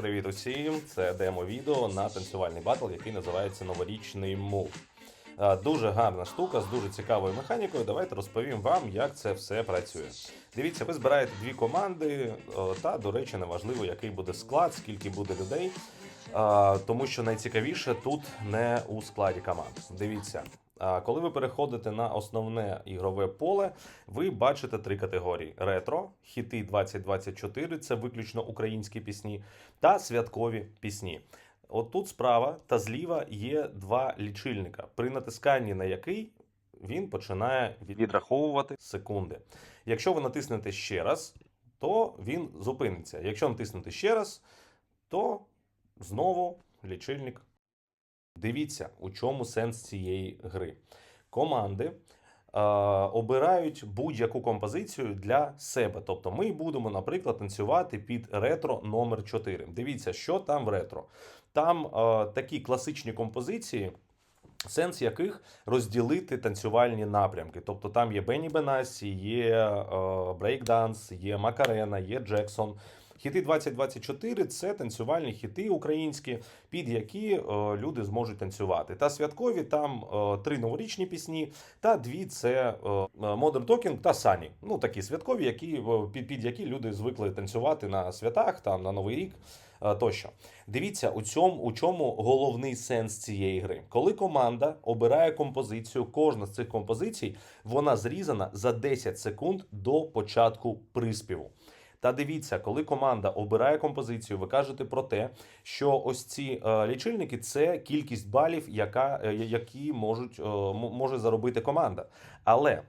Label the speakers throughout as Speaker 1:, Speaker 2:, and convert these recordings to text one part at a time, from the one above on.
Speaker 1: Привіт усім! Це демо-відео на танцювальний батл, який називається Новорічний мув. Е, Дуже гарна штука з дуже цікавою механікою. Давайте розповім вам, як це все працює. Дивіться, ви збираєте дві команди, е, та, до речі, неважливо, який буде склад, скільки буде людей. е, Тому що найцікавіше тут не у складі команд. Дивіться, коли ви переходите на основне ігрове поле, ви бачите три категорії: ретро, хіти 2024 це виключно українські пісні, та святкові пісні. От тут справа та зліва є два лічильника, при натисканні на який він починає відраховувати секунди. Якщо ви натиснете ще раз, то він зупиниться. Якщо натиснути ще раз, то знову лічильник Дивіться, у чому сенс цієї гри. Команди е, обирають будь-яку композицію для себе. Тобто ми будемо, наприклад, танцювати під ретро номер 4. Дивіться, що там в ретро. Там е, такі класичні композиції. Сенс яких розділити танцювальні напрямки. Тобто там є Бенні Бенасі, є е, брейкданс, є Макарена, є Джексон. Хіти 2024 це танцювальні хіти українські, під які е, люди зможуть танцювати. Та святкові там е, три новорічні пісні, та дві це е, Modern Talking та Сані. Ну такі святкові, які під, під які люди звикли танцювати на святах, там на Новий рік. Тощо дивіться у цьому у чому головний сенс цієї гри. Коли команда обирає композицію, кожна з цих композицій вона зрізана за 10 секунд до початку приспіву. Та дивіться, коли команда обирає композицію, ви кажете про те, що ось ці е, лічильники це кількість балів, яка, е, які можуть е, може заробити команда. Але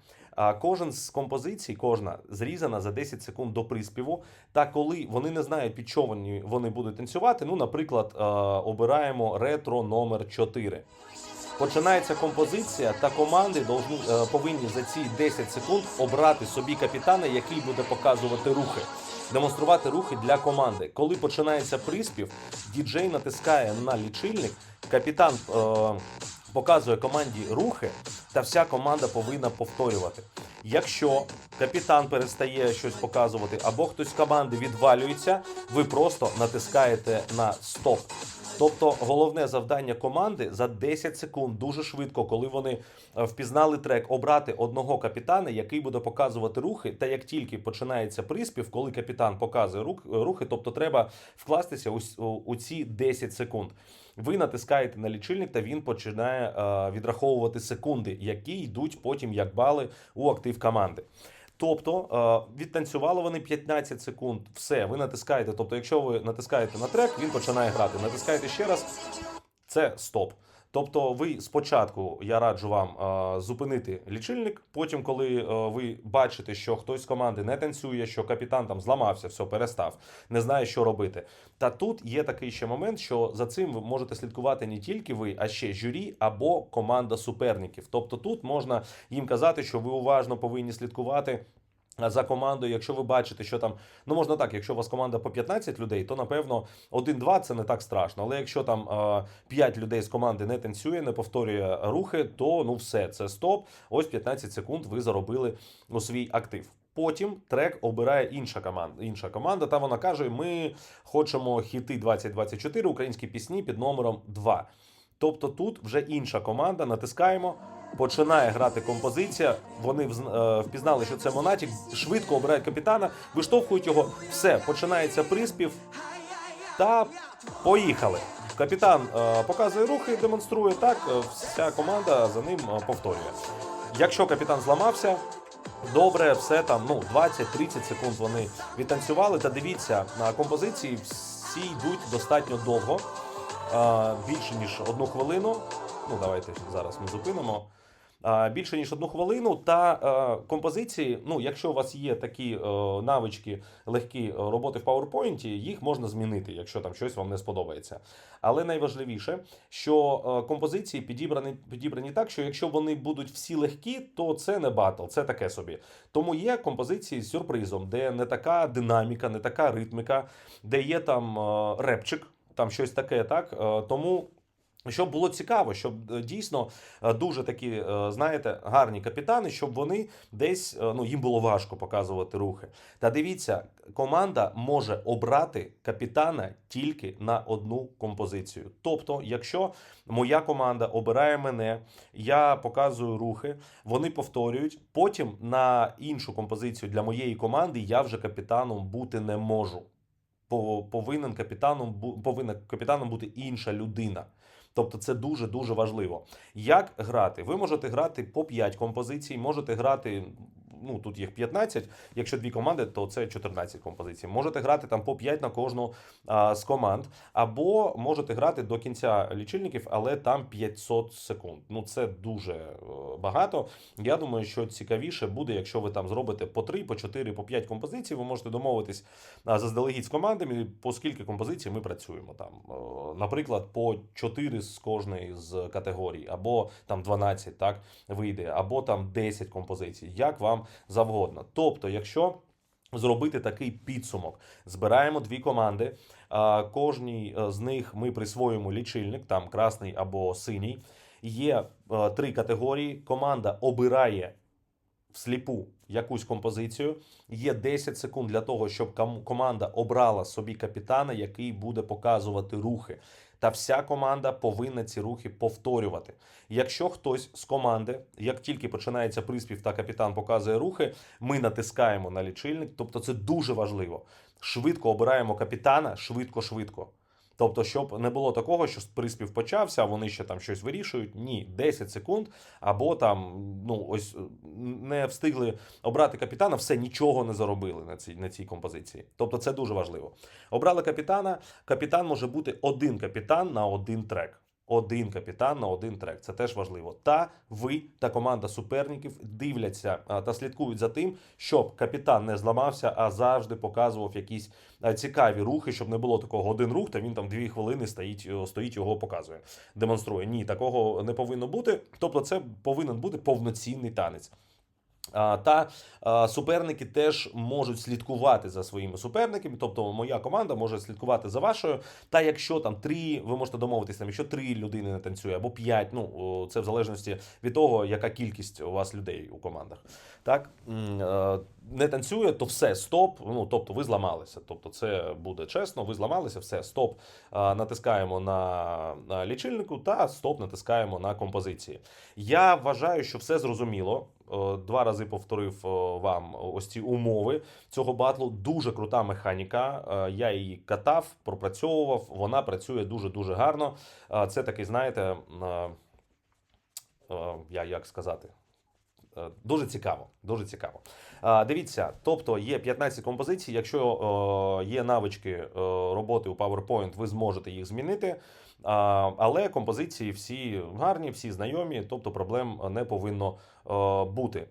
Speaker 1: кожен з композицій, кожна зрізана за 10 секунд до приспіву. Та коли вони не знають, під що вони, будуть танцювати, ну, наприклад, обираємо ретро номер 4. Починається композиція, та команди е, повинні за ці 10 секунд обрати собі капітана, який буде показувати рухи, демонструвати рухи для команди. Коли починається приспів, діджей натискає на лічильник, капітан е, показує команді рухи, та вся команда повинна повторювати. Якщо капітан перестає щось показувати, або хтось з команди відвалюється, ви просто натискаєте на стоп. Тобто головне завдання команди за 10 секунд дуже швидко, коли вони е, впізнали трек, обрати одного капітана, який буде показувати рухи. Та як тільки починається приспів, коли капітан показує рух, рухи, тобто треба вкластися у ці 10 секунд. Ви натискаєте на лічильник, та він починає е, відраховувати секунди, які йдуть потім як бали у актив команди. Тобто е, відтанцювали вони 15 секунд. Все, ви натискаєте. Тобто, якщо ви натискаєте на трек, він починає грати. Натискаєте ще раз, це стоп. Тобто, ви спочатку я раджу вам е, зупинити лічильник. Потім, коли е, ви бачите, що хтось з команди не танцює, що капітан там зламався, все перестав, не знає, що робити. Та тут є такий ще момент, що за цим ви можете слідкувати не тільки ви, а ще журі або команда суперників. Тобто, тут можна їм казати, що ви уважно повинні слідкувати. За командою, якщо ви бачите, що там, ну можна так, якщо у вас команда по 15 людей, то напевно 1-2 це не так страшно. Але якщо там е, 5 людей з команди не танцює, не повторює рухи, то ну все, це стоп. Ось 15 секунд ви заробили у свій актив. Потім трек обирає інша команда. Інша команда, та вона каже: ми хочемо хіти 2024, українські пісні під номером 2. Тобто тут вже інша команда, натискаємо, починає грати композиція. Вони е, впізнали, що це Монатік, швидко обирають капітана, виштовхують його. Все, починається приспів. Та поїхали. Капітан е, показує рухи, демонструє так. е, Вся команда за ним е, повторює. Якщо капітан зламався, добре, все там ну 20-30 секунд вони відтанцювали. Та дивіться, на композиції всі йдуть достатньо довго, більше ніж одну хвилину. Ну, давайте зараз ми зупинимо. Більше ніж одну хвилину, та е, композиції. Ну, якщо у вас є такі е, навички легкі е, роботи в PowerPoint, їх можна змінити, якщо там щось вам не сподобається. Але найважливіше, що е, композиції підібрані, підібрані так, що якщо вони будуть всі легкі, то це не батл, це таке собі. Тому є композиції з сюрпризом, де не така динаміка, не така ритміка, де є там е, репчик, там щось таке, так. Е, тому Щоб було цікаво, щоб е, дійсно е, дуже такі, знаєте, гарні капітани, щоб вони десь ну їм було важко показувати рухи. Та дивіться, команда може обрати капітана тільки на одну композицію. Тобто, якщо моя команда обирає мене, я показую рухи, вони повторюють. Потім на іншу композицію для моєї команди я вже капітаном бути не можу. По- Повинен капітаном повинна капітаном бути інша людина. Тобто це дуже дуже важливо. Як грати? Ви можете грати по 5 композицій, можете грати. Ну тут їх 15, Якщо дві команди, то це 14 композицій. Можете грати там по 5 на кожну а, з команд, або можете грати до кінця лічильників, але там 500 секунд. Ну це дуже е, багато. Я думаю, що цікавіше буде, якщо ви там зробите по 3, по 4, по 5 композицій. Ви можете домовитись заздалегідь з командами, по скільки композицій ми працюємо там. Е, Наприклад, по 4 з кожної з категорій, або там 12, так вийде, або там 10 композицій, як вам завгодно. Тобто, якщо зробити такий підсумок, збираємо дві команди. Кожній е, з них ми присвоїмо лічильник, там красний або синій. Є е, три категорії. Команда обирає всліпу якусь композицію. Є 10 секунд для того, щоб команда обрала собі капітана, який буде показувати рухи. Та вся команда повинна ці рухи повторювати. Якщо хтось з команди, як тільки починається приспів та капітан показує рухи, ми натискаємо на лічильник. Тобто це дуже важливо. Швидко обираємо капітана, швидко-швидко. Тобто, щоб не було такого, що приспів почався, вони ще там щось вирішують. Ні, 10 секунд, або там ну ось е, не встигли обрати капітана, все нічого не заробили на цій на цій композиції. Тобто, це дуже важливо. Обрали капітана. Капітан може бути один капітан на один трек. Один капітан на один трек. Це теж важливо. Та ви та команда суперників дивляться та слідкують за тим, щоб капітан не зламався, а завжди показував якісь цікаві рухи, щоб не було такого один рух, та він там дві хвилини стоїть, стоїть його показує, демонструє. Ні, такого не повинно бути. Тобто, це повинен бути повноцінний танець. Та суперники теж можуть слідкувати за своїми суперниками. Тобто, моя команда може слідкувати за вашою. Та якщо там три, ви можете домовитися, там, якщо три людини не танцює, або п'ять, ну це в залежності від того, яка кількість у вас людей у командах. Так е, не танцює, то все, стоп. Ну тобто, ви зламалися. Тобто, це буде чесно, ви зламалися, все, стоп. Натискаємо на, лічильнику та стоп натискаємо на композиції. Я вважаю, що все зрозуміло. Е, Два рази повторив е, вам ось ці умови цього батлу. Дуже крута механіка. Е, Я її катав, пропрацьовував. Вона працює дуже дуже гарно. Це такий, знаєте, я як сказати. Е, Дуже цікаво, дуже цікаво. Дивіться, тобто є 15 композицій. Якщо е, є навички е, роботи у PowerPoint, ви зможете їх змінити. Але композиції всі гарні, всі знайомі, тобто проблем не повинно е, бути.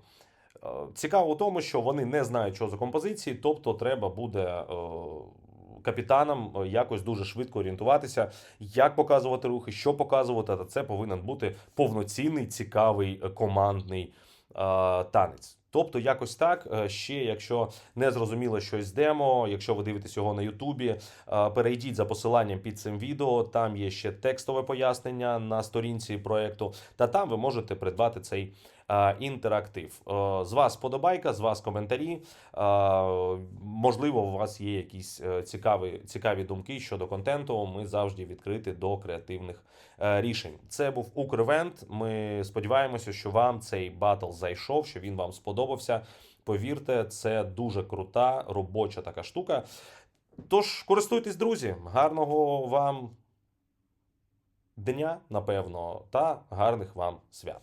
Speaker 1: Е, Цікаво у тому, що вони не знають, що за композиції, тобто треба буде. е, Капітанам е, якось дуже швидко орієнтуватися, як показувати рухи, що показувати. Та це повинен бути повноцінний, цікавий е, командний е, танець. Тобто, якось так. Е, Ще, якщо не зрозуміло щось демо, якщо ви дивитесь його на Ютубі, е, перейдіть за посиланням під цим відео. Там є ще текстове пояснення на сторінці проекту, та там ви можете придбати цей е, інтерактив. З вас подобайка, з вас коментарі. Можливо, у вас є якісь цікаві, цікаві думки щодо контенту. Ми завжди відкриті до креативних рішень. Це був Укрвент. Ми сподіваємося, що вам цей батл зайшов, що він вам сподобався. Повірте, це дуже крута робоча така штука. Тож користуйтесь, друзі, гарного вам дня, напевно, та гарних вам свят.